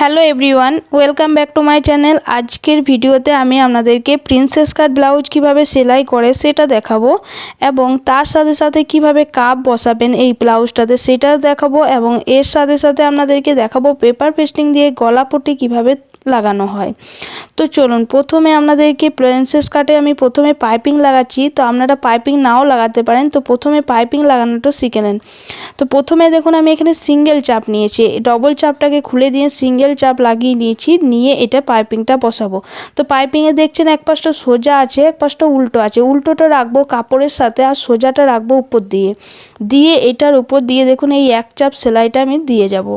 Hello everyone, welcome back to my channel. আজকের ভিডিওতে আমি আপনাদেরকে প্রিন্সেস কাট ব্লাউজ কীভাবে সেলাই করে সেটা দেখাবো এবং তার সাথে সাথে কীভাবে কাপ বসাবেন এই ব্লাউজটাতে সেটা দেখাবো এবং এর সাথে সাথে আপনাদেরকে দেখাবো পেপার পেস্টিং দিয়ে গলা পট্টি কীভাবে লাগানো হয়। তো চলুন, প্রথমে আপনাদেরকে প্রিন্সেস কাটে আমি প্রথমে পাইপিং লাগাচ্ছি। তো আপনারা পাইপিং নাও লাগাতে পারেন। তো প্রথমে পাইপিং লাগানোটা শিখে নেন। তো প্রথমে দেখুন, আমি এখানে সিঙ্গেল চাপ নিয়েছি। ডবল চাপটাকে খুলে দিয়ে সিঙ্গেল চাপ লাগিয়ে নিয়েছি, নিয়ে এটা পাইপিংটা বসাবো। তো পাইপিংয়ে দেখছেন এক পাশটা সোজা আছে, এক পাশটা উল্টো আছে। উল্টোটা রাখব কাপড়ের সাথে আর সোজাটা রাখব উপর দিয়ে। দিয়ে এটার উপর দিয়ে দেখুন এই এক চাপ সেলাইটা আমি দিয়ে যাব।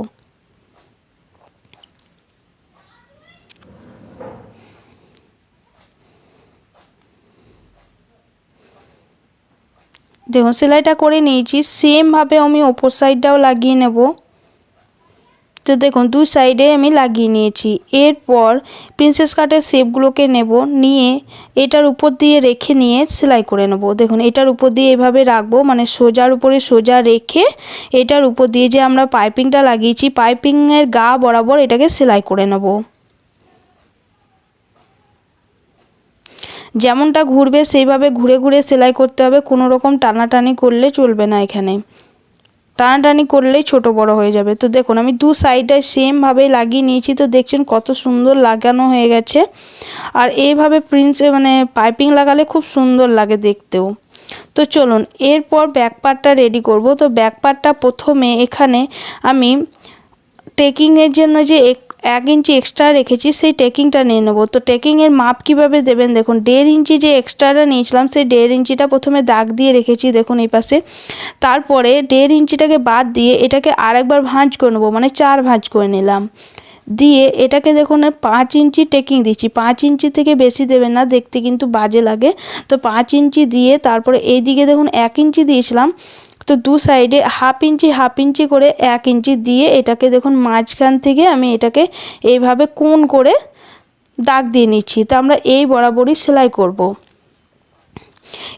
দেখুন, সেলাইটা করে নিয়েছি। সেমভাবে আমি ওপর সাইডটাও লাগিয়ে নেব। তো দেখুন, দু সাইডে আমি লাগিয়ে নিয়েছি। এরপর প্রিন্সেস কাটের শেপগুলোকে নেব, নিয়ে এটার উপর দিয়ে রেখে নিয়ে সেলাই করে নেব। দেখুন, এটার উপর দিয়ে এভাবে রাখব মানে সোজার উপরে সোজা রেখে এটার উপর দিয়ে যে আমরা পাইপিংটা লাগিয়েছি পাইপিংয়ের গা বরাবর এটাকে সেলাই করে নেব। যেমনটা ঘুরবে, সেইভাবে ঘুরে ঘুরে সেলাই করতে হবে, কোনো রকম টানাটানি করলে চলবে না এখানে। টানাটানি করলেই ছোট বড় হয়ে যাবে। তো দেখুন, আমি দু সাইডে সেমভাবে লাগিয়ে নিয়েছি। তো দেখছেন কত সুন্দর লাগানো হয়ে গেছে। আর এইভাবে প্রিন্সে মানে পাইপিং লাগালে খুব সুন্দর লাগে দেখতেও। তো চলুন, এরপর ব্যাক পার্টটা রেডি করব। তো ব্যাক পার্টটা প্রথমে এখানে আমি টেকিংয়ের জন্য যে এক ইঞ্চি এক্সট্রা রেখেছি, সেই টেকিংটা নিয়ে নেব। তো টেকিংয়ের মাপ কীভাবে দেবেন দেখুন, দেড় ইঞ্চি যে এক্সট্রাটা নিয়েছিলাম, সেই দেড় ইঞ্চিটা প্রথমে দাগ দিয়ে রেখেছি দেখুন এই পাশে। তারপরে দেড় ইঞ্চিটাকে বাদ দিয়ে এটাকে আরেকবার ভাঁজ করে নেব মানে চার ভাঁজ করে নিলাম। দিয়ে এটাকে দেখুন পাঁচ ইঞ্চি টেকিং দিচ্ছি। পাঁচ ইঞ্চি থেকে বেশি দেবেন না, দেখতে কিন্তু বাজে লাগে। তো পাঁচ ইঞ্চি দিয়ে তারপরে এই দিকে দেখুন, এক ইঞ্চি দিয়েছিলাম। তো দু সাইডে হাফ ইঞ্চি হাফ ইঞ্চি করে এক ইঞ্চি দিয়ে এটাকে দেখুন মাঝখান থেকে আমি এটাকে এইভাবে কোন করে দাগ দিয়ে নিচ্ছি তো আমরা এই বরাবরই সেলাই করব।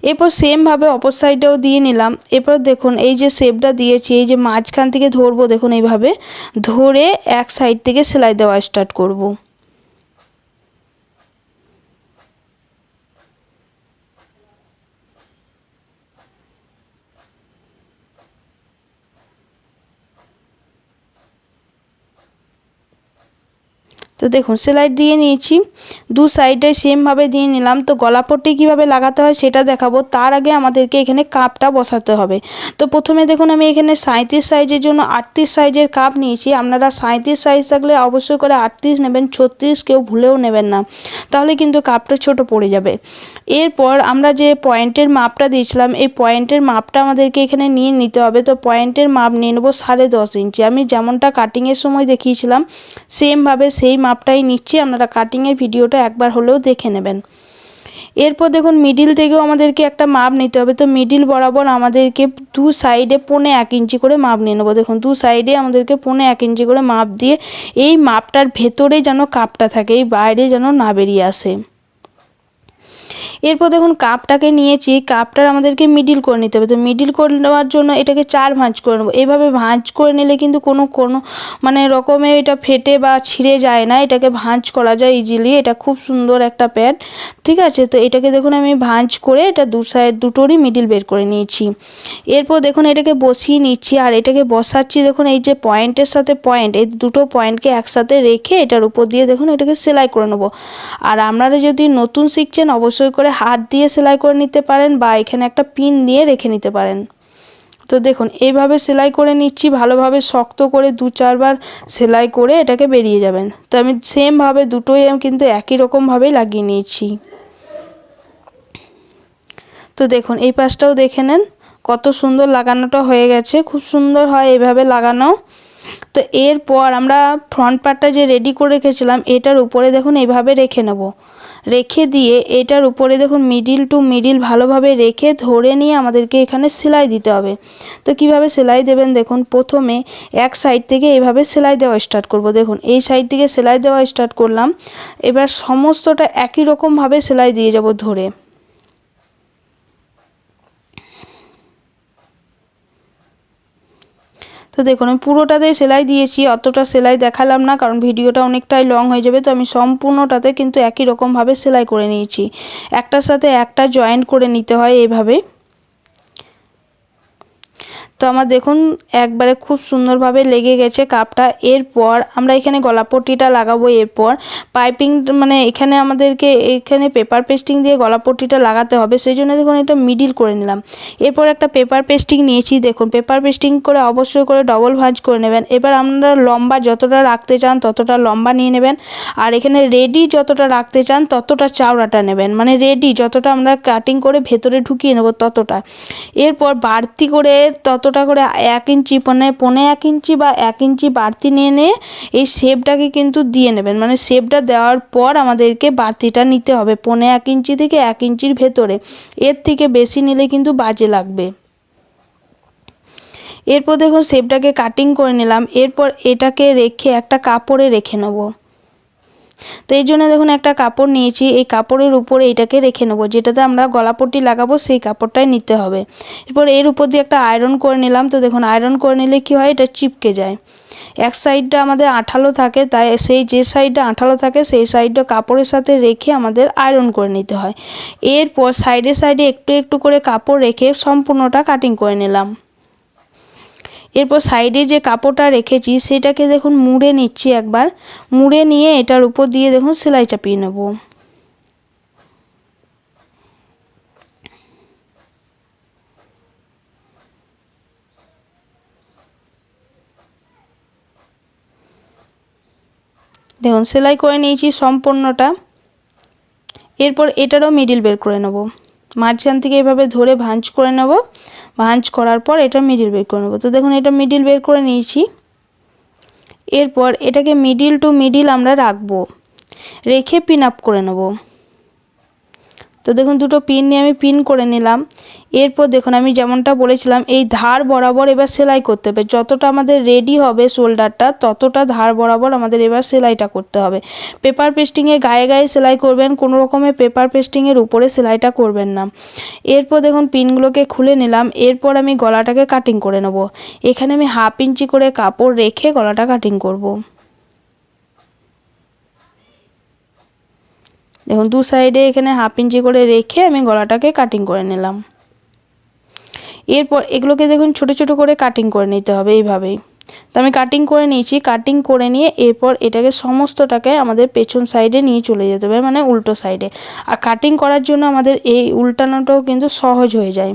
এরপর সেমভাবে অপর সাইডেও দিয়ে নিলাম এরপর দেখুন এই যে শেপটা দিয়েছি, এই যে মাঝখান থেকে ধরবো দেখুন এইভাবে, ধরে এক সাইড থেকে সেলাই দেওয়া স্টার্ট করব। তো দেখুন, সেলাই দিয়ে নিয়েছি। দু সাইডে সেমভাবে দিয়ে নিলাম। তো গলাপট্টি কীভাবে লাগাতে হয় সেটা দেখাবো। তার আগে আমাদেরকে এখানে কাপটা বসাতে হবে। তো প্রথমে দেখুন, আমি এখানে সাঁত্রিশ সাইজের জন্য আটত্রিশ সাইজের কাপ নিয়েছি। আপনারা সাঁত্রিশ সাইজ থাকলে অবশ্যই করে আটত্রিশ নেবেন, ছত্রিশ কেউ ভুলেও নেবেন না। তাহলে কিন্তু কাপটা ছোট পড়ে যাবে। এরপর আমরা যে পয়েন্টের মাপটা দিয়েছিলাম, এই পয়েন্টের মাপটা আমাদেরকে এখানে নিয়ে নিতে হবে। তো পয়েন্টের মাপ নিয়ে নেব সাড়ে দশ ইঞ্চি। আমি যেমনটা কাটিংয়ের সময় দেখিয়েছিলাম সেমভাবে সেই মাপটাই নিচ্ছি, আপনারা কাটিংয়ের ভিডিওটা একবার হলেও দেখে নেবেন। এরপর দেখুন মিডিল থেকেও আমাদেরকে একটা মাপ নিতে হবে। তো মিডিল বরাবর আমাদেরকে দু সাইডে পোনে এক ইঞ্চি করে মাপ নিয়ে নেব। দেখুন, দু সাইডে আমাদেরকে পোনে এক ইঞ্চি করে মাপ দিয়ে এই মাপটার ভেতরে যেন কাপটা থাকে, এই বাইরে যেন না বেরিয়ে আসে। এরপর দেখুন কাপটাকে নিয়েছি, কাপটার আমাদেরকে মিডিল করে নিতে হবে। তো মিডিল করে নেওয়ার জন্য এটাকে চার ভাঁজ করে নেব। এইভাবে ভাঁজ করে নিলে কিন্তু কোনো কোনো মানে রকমে এটা ফেটে বা ছিঁড়ে যায় না। এটাকে ভাঁজ করা যায় ইজিলি এটা খুব সুন্দর একটা প্যাড ঠিক আছে? তো এটাকে দেখুন আমি ভাঁজ করে এটা দু সাইড দুটোরই মিডিল বের করে নিয়েছি। এরপর দেখুন এটাকে বসিয়ে নিচ্ছি আর এটাকে বসাচ্ছি দেখুন এই যে পয়েন্টের সাথে পয়েন্ট এই দুটো পয়েন্টকে একসাথে রেখে এটার উপর দিয়ে দেখুন এটাকে সেলাই করে নেব। আর আপনারা যদি নতুন শিখছেন, অবশ্যই করে হাত দিয়ে সেলাই করে নিতে পারেন বা এখানে একটা পিন দিয়ে রেখে নিতে পারেন। তো দেখুন, এইভাবে সেলাই করে নিচ্ছি, ভালোভাবে শক্ত করে দু চারবার সেলাই করে এটাকে বেরিয়ে যাবেন। তো আমি সেমভাবে দুটোই আমি কিন্তু একই রকমভাবেই লাগিয়ে নিয়েছি। তো দেখুন, এই পাশটাও দেখে নেন, কত সুন্দর লাগানোটা হয়ে গেছে, খুব সুন্দর হয় এইভাবে লাগানো। তো এরপর আমরা ফ্রন্ট পার্টটা যে রেডি করে রেখেছিলাম, এটার উপরে দেখুন, এইভাবে রেখে নেব। রেখে দিয়ে এটার উপরে দেখুন মিডিল টু মিডিল ভালোভাবে রেখে ধরে নিয়ে আমাদেরকে এখানে সেলাই দিতে হবে। তো কীভাবে সেলাই দেবেন দেখুন, প্রথমে এক সাইড থেকে এভাবে সেলাই দেওয়া স্টার্ট করব। দেখুন, এই সাইড থেকে সেলাই দেওয়া স্টার্ট করলাম। এবার সমস্তটা একই রকমভাবে সেলাই দিয়ে যাব ধরে। তো দেখুন, আমি পুরোটাতে সেলাই দিয়েছি, অতটা সেলাই দেখালাম না, কারণ ভিডিওটা অনেকটাই লং হয়ে যাবে, তো আমি সম্পূর্ণটাতে কিন্তু একই রকমভাবে সেলাই করে নিয়েছি। একটার সাথে একটা জয়েন্ট করে নিতে হয় এইভাবে। তো আমার দেখুন, একবারে খুব সুন্দরভাবে লেগে গেছে কাপটা। এরপর আমরা এখানে গলাপট্টিটা লাগাবো এরপর। পাইপিং মানে এখানে আমাদেরকে এখানে পেপার পেস্টিং দিয়ে গলাপট্টিটা লাগাতে হবে। সেই জন্য দেখুন এটা মিডিল করে নিলাম। এরপর একটা পেপার পেস্টিং নিয়েছি দেখুন। পেপার পেস্টিং করে অবশ্যই করে ডবল ভাঁজ করে নেবেন। এবার আমরা লম্বা যতটা রাখতে চান ততটা লম্বা নিয়ে নেবেন। আর এখানে রেডি যতটা রাখতে চান ততটা চাওড়াটা নেবেন। মানে রেডি যতটা আমরা কাটিং করে ভেতরে ঢুকিয়ে নেব ততটা। এরপর বাড়তি করে তত যতটা করে এক ইঞ্চি মানে পনে এক ইঞ্চি বা এক ইঞ্চি বাড়তি নিয়ে নিয়ে এই শেপটাকে কিন্তু দিয়ে নেবেন। মানে শেপটা দেওয়ার পর আমাদেরকে বাড়তিটা নিতে হবে পনে এক ইঞ্চি থেকে এক ইঞ্চির ভেতরে। এর থেকে বেশি নিলে কিন্তু বাজে লাগবে। এরপর দেখুন শেপটাকে কাটিং করে নিলাম। এরপর এটাকে রেখে একটা কাপড়ে রেখে নেব। তো এই জন্য দেখুন একটা কাপড় নিয়েছি, এই কাপড়ের উপরে এটাকে রেখে নেব, যেটাতে আমরা গলাপট্টি লাগাবো সেই কাপড়টাই নিতে হবে। এরপর এর উপর দিয়ে একটা আয়রন করে নিলাম, তো দেখুন আয়রন করে নিলে কি হয়, এটা চিপকে যায়। এক সাইডটা আমাদের আঠালো থাকে, তাই সেই যে সাইডটা আঠালো থাকে, সেই সাইডটা কাপড়ের সাথে রেখে আমাদের আয়রন করে নিতে হয়। এরপর সাইডে সাইডে একটু একটু করে কাপড় রেখে সম্পূর্ণটা কাটিং করে নিলাম। এরপর সাইডে যে কাপড়টা রেখেছি, সেটাকে দেখুন মুড়ে নিচ্ছি একবার। মুড়ে নিয়ে এটার উপর দিয়ে দেখুন সেলাই চাপিয়ে নেব। দেখুন, সেলাই করে নিয়েছি সম্পূর্ণটা। এরপর এটারও মিডিল বের করে নেব। মাঝখান থেকে এভাবে ধরে ভাঁজ করে নেব। ভাঁজ করার পর এটা মিডিল বের করে নেব। তো দেখুন, এটা মিডিল বের করে নিয়েছি। এরপর এটাকে মিডিল টু মিডিল আমরা রাখব। রেখে পিন আপ করে নেব। তো দেখুন, দুটো পিন নিয়ে আমি পিন করে নিলাম। এরপর দেখুন, আমি যেমনটা বলেছিলাম, এই ধার বরাবর এবার সেলাই করতে হবে। যতটা আমাদের রেডি হবে শোল্ডারটা ততটা ধার বরাবর আমাদের এবার সেলাইটা করতে হবে। পেপার পেস্টিংয়ে গায়ে গায়ে সেলাই করবেন, কোনো রকমের পেপার পেস্টিংয়ের উপরে সেলাইটা করবেন না। এরপর দেখুন, পিনগুলোকে খুলে নিলাম, এরপর আমি গলাটাকে কাটিং করে নেব। এখানে আমি হাফ ইঞ্চি করে কাপড় রেখে গলাটা কাটিং করব। দেখুন, দু সাইডে এখানে হাফ ইঞ্চি করে রেখে আমি গলাটাকে কাটিং করে নিলাম। এরপর এগুলোকে দেখুন ছোট ছোট করে কাটিং করে নিতে হবে এইভাবেই। তো আমি কাটিং করে নিয়েছি কাটিং করে নিয়ে এরপর এটাকে সমস্তটাকে আমাদের পেছন সাইডে নিয়ে চলে যেতে হবে মানে উল্টো সাইডে আর কাটিং করার জন্য আমাদের এই উল্টানোটাও কিন্তু সহজ হয়ে যায়।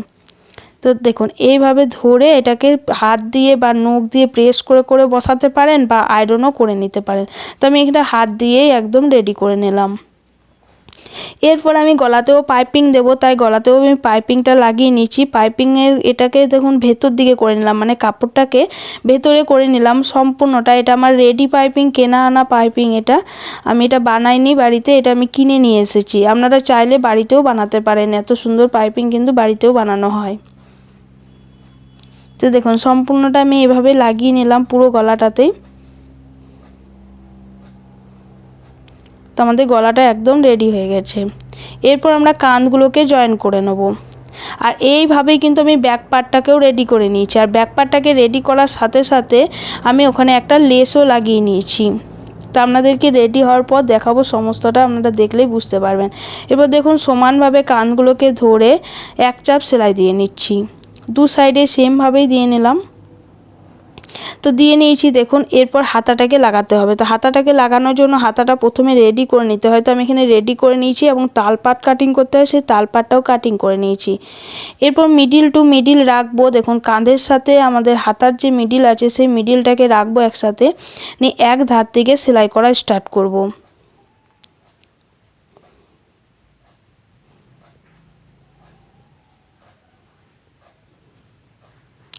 তো দেখুন, এইভাবে ধরে এটাকে হাত দিয়ে বা নখ দিয়ে প্রেস করে করে বসাতে পারেন বা আয়রনও করে নিতে পারেন। তো আমি এখানে হাত দিয়েই একদম রেডি করে নিলাম। এরপর আমি গলাতেও পাইপিং দেব, তাই গলাতেও আমি পাইপিংটা লাগিয়ে নিচ্ছি। পাইপিংয়ের এটাকে দেখুন ভেতর দিকে করে নিলাম মানে কাপড়টাকে ভেতরে করে নিলাম সম্পূর্ণটা। এটা আমার রেডি পাইপিং কেনা আনা পাইপিং এটা। আমি এটা বানাইনি বাড়িতে, এটা আমি কিনে নিয়ে এসেছি। আপনারা চাইলে বাড়িতেও বানাতে পারেন, এত সুন্দর পাইপিং কিন্তু বাড়িতেও বানানো হয়। তো দেখুন, সম্পূর্ণটা আমি এভাবে লাগিয়ে নিলাম পুরো গলাটাতেই তো আমাদের গলাটা একদম রেডি হয়ে গেছে। এরপর আমরা কানগুলোকে জয়েন করে নেব। আর এইভাবেই কিন্তু আমি ব্যাক পার্টটাকেও রেডি করে নিয়েছি। আর ব্যাক পার্টটাকে রেডি করার সাথে সাথে আমি ওখানে একটা লেসও লাগিয়ে নিয়েছি। তো আপনাদেরকে রেডি হওয়ার পর দেখাবো সমস্তটা, আপনারা দেখলেই বুঝতে পারবেন। এবার দেখুন, সমানভাবে কানগুলোকে ধরে এক চাপ সেলাই দিয়ে নিচ্ছি। দু সাইডে সেমভাবেই দিয়ে নিলাম। তো দিয়ে নিয়েছি, দেখুন, এরপর হাতাটাকে লাগাতে হবে। তো হাতাটাকে লাগানোর জন্য হাতাটা প্রথমে রেডি করে নিতে হয়। তো আমি এখানে রেডি করে নিয়েছি এবং তালপাট কাটিং করতে হয়, সেই তালপাটটাও কাটিং করে নিয়েছি। এরপর মিডিল টু মিডিল রাখব। দেখুন, কাঁধের সাথে আমাদের হাতার যে মিডিল আছে, সেই মিডিলটাকে রাখব একসাথে। নিয়ে এক ধার থেকে সেলাই করা স্টার্ট করব।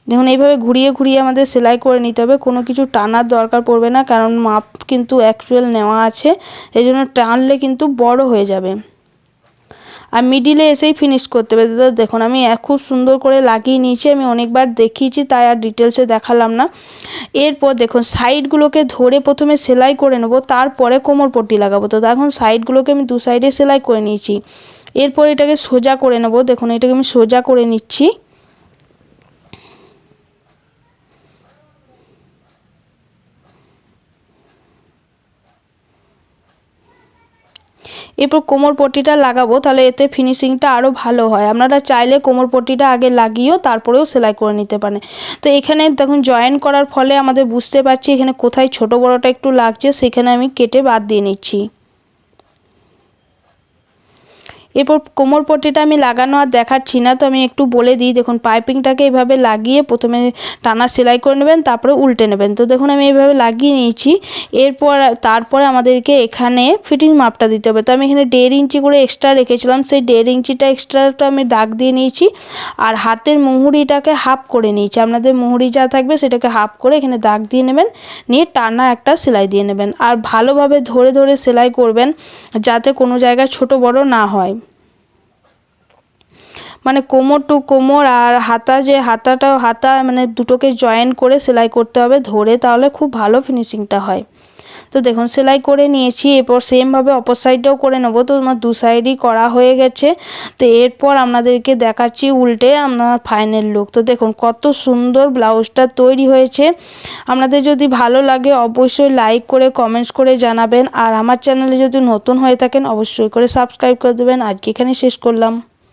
দেখুন, এইভাবে ঘুরিয়ে ঘুরিয়ে আমাদের সেলাই করে নিতে হবে। কোনো কিছু টানার দরকার পড়বে না, কারণ মাপ কিন্তু অ্যাকচুয়াল নেওয়া আছে। এই জন্য টানলে কিন্তু বড় হয়ে যাবে। আর মিডিলে এসেই ফিনিশ করতে হবে। তো দেখুন, আমি খুব সুন্দর করে লাগিয়ে নিয়েছি। আমি অনেকবার দেখিয়েছি, তাই আর ডিটেলসে দেখালাম না। এরপর দেখুন সাইডগুলোকে ধরে প্রথমে সেলাই করে নেব, তারপরে কোমর পট্টি লাগাবো। তো দেখুন সাইডগুলোকে আমি দু সাইডে সেলাই করে নিয়েছি। এরপর এটাকে সোজা করে নেব। দেখুন, এটাকে আমি সোজা করে নিচ্ছি। এরপর কোমর পট্টিটা লাগাবো, তাহলে এতে ফিনিশিংটা আরও ভালো হয়। আপনারা চাইলে কোমর পট্টিটা আগে লাগিয়েও তারপরেও সেলাই করে নিতে পারেন। তো এখানে দেখুন জয়েন করার ফলে আমাদের বুঝতে পারছি এখানে কোথায় ছোট বড়টা একটু লাগছে, সেখানে আমি কেটে বাদ দিয়ে নিচ্ছি। এরপর কোমর পট্টিটা আমি লাগানো আর দেখাচ্ছি না, তো আমি একটু বলে দিই। দেখুন, পাইপিংটাকে এভাবে লাগিয়ে প্রথমে টানা সেলাই করে নেবেন, তারপরে উল্টে নেবেন। তো দেখুন, আমি এইভাবে লাগিয়ে নিয়েছি। এরপর, তারপরে আমাদেরকে এখানে ফিটিং মাপটা দিতে হবে। তো আমি এখানে দেড় ইঞ্চি করে এক্সট্রা রেখেছিলাম। সেই দেড় ইঞ্চিটা এক্সট্রাটা আমি দাগ দিয়ে নিয়েছি আর হাতের মুহুরিটাকে হাফ করে নিয়েছি। আপনাদের মুহুরি যা থাকবে সেটাকে হাফ করে এখানে দাগ দিয়ে নেবেন, নিয়ে টানা একটা সেলাই দিয়ে নেবেন। আর ভালোভাবে ধরে ধরে সেলাই করবেন, যাতে কোনো জায়গায় ছোট বড় না হয়। মানে কোমর টু কোমর আর হাতা যে হাতাটা, হাতা মানে দুটোকে জয়েন করে সেলাই করতে হবে ধরে তাহলে খুব ভালো ফিনিশিংটা হয়। তো দেখুন, সেলাই করে নিয়েছি, এরপর সেমভাবে অপর সাইডটাও করে নেব। তো আমার দু সাইডই করা হয়ে গেছে। তো এরপর আপনাদেরকে দেখাচ্ছি উল্টে আপনার ফাইনাল লুক তো দেখুন, কত সুন্দর ব্লাউজটা তৈরি হয়েছে। আপনাদের যদি ভালো লাগে অবশ্যই লাইক করে কমেন্টস করে জানাবেন। আর আমার চ্যানেলে যদি নতুন হয়ে থাকেন, অবশ্যই করে সাবস্ক্রাইব করে দেবেন। আজকে এখানে শেষ করলাম।